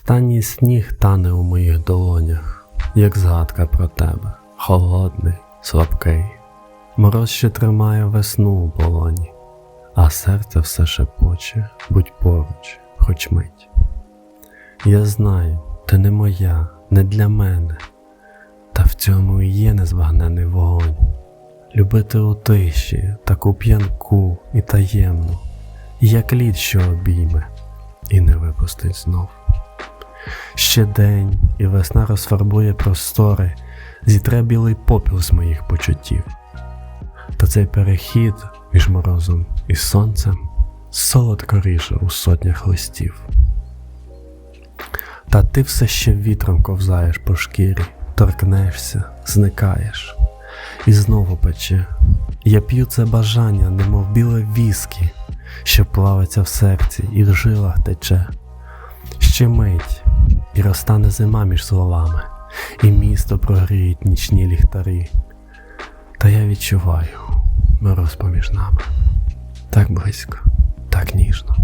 Останній сніг тане у моїх долонях, як згадка про тебе, холодний, слабкий. Мороз ще тримає весну у полоні, а серце все шепоче, будь поруч, хоч мить. Я знаю, ти не моя, не для мене, та в цьому і є незбагнений вогонь. Любити у тиші, таку п'янку і таємну, як лід, що обійме, і не випустить знов. Ще день, і весна розфарбує простори, зітре білий попіл з моїх почуттів. Та цей перехід між морозом і сонцем солодко ріже у сотнях листів. Та ти все ще вітром ковзаєш по шкірі, торкнешся, зникаєш, і знову пече. Я п'ю це бажання, немов біле віскі, що плавиться в серці і в жилах тече. Ще мить, і розтане зима між словами, і місто прогріють нічні ліхтарі. Та я відчуваю мороз поміж нами. Так близько, так ніжно.